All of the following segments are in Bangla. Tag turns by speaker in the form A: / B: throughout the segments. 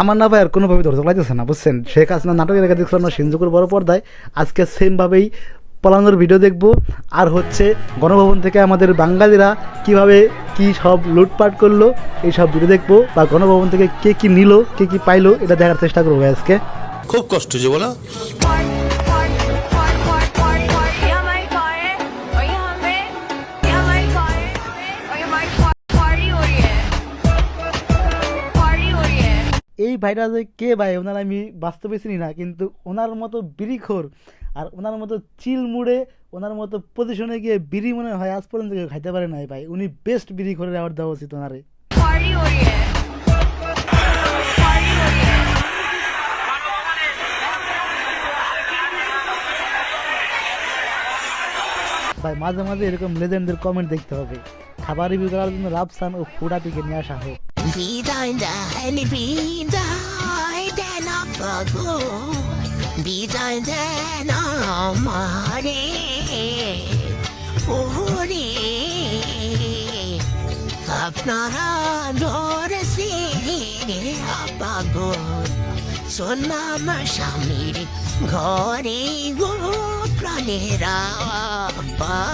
A: আমার না ভাই আর কোনোভাবে ধরতে লাগতেছে না বুঝছেন? শেখ হাসিনা নাটকের আগে দেখছিলাম না সিন্ধুকুর বড় পর্দায়। আজকে সেমভাবেই পালানোর ভিডিও দেখব। আর হচ্ছে গণভবন থেকে আমাদের বাঙালিরা কীভাবে কি সব লুটপাট করল এই সব ভিডিও দেখব। বা গণভবন থেকে কে কি নিল কে কি পাইলো এটা দেখার চেষ্টা করব ভাই আজকে।
B: খুব কষ্ট যে বলো
A: এই ভাইরাসে কে ভাই ওনার আমি বাস্তবে চিনি না কিন্তু ওনার মতো বিড়িখোর আর ওনার মতো চিল মুড়ে ওনার মতো পজিশনে গিয়ে বিড়ি মনে হয় আজ পর্যন্ত কেউ খাইতে পারে নাই ভাই। উনি বেস্ট বিড়ি করে দেওয়া উচিত ওনারে। ভাই মাঝে মাঝে এরকম লেজেন্ডের কমেন্ট দেখতে হবে। খাবার রিভিউ করার জন্য রাফসান ও ফুডাটিকে নিয়ে আসা হোক।
C: Bidainen, bidainen apagod Bidainen amare Ore আপনারা ধরেছি আপগod সোনাম স্বামীর ঘরে গো প্রাণেরা বা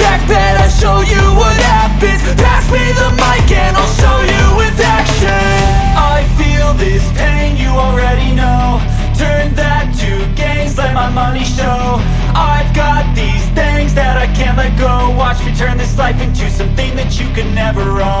D: life into something that you can never own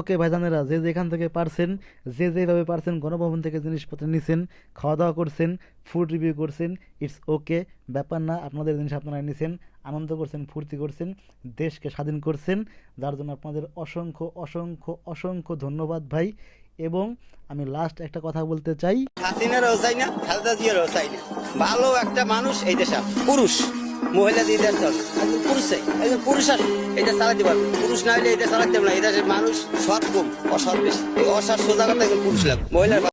A: ওকে ভাইজানেরা, যে যেখান থেকে পারছেন, যে যেভাবে পারছেন, গণভবন থেকে জিনিসপত্র নিছেন খাওয়া দাওয়া করছেন ফুড রিভিউ করছেন ইটস ওকে ব্যাপার না, আপনাদের জিনিস আপনারা নিছেন, আনন্দ করছেন, ফুর্তি করছেন, দেশকে স্বাধীন করছেন, যার জন্য আপনাদের অসংখ্য অসংখ্য অসংখ্য ধন্যবাদ ভাই। এবং আমি লাস্ট একটা কথা বলতে চাই।
E: হাসিনারও চাই না জিয়ারও চাই না। ভালো একটা মানুষ এই দেশে, পুরুষ। মহিলা দিয়ে দেশ চলে। একজন পুরুষ একজন পুরুষ আর এটা চালাতে পারবে। পুরুষ না হলে এটা চালাতে পারবে না। এই মানুষ সৎ কম অসৎ বেশি। এই অসৎ সোজা কথা একজন পুরুষ লাগবে। মহিলার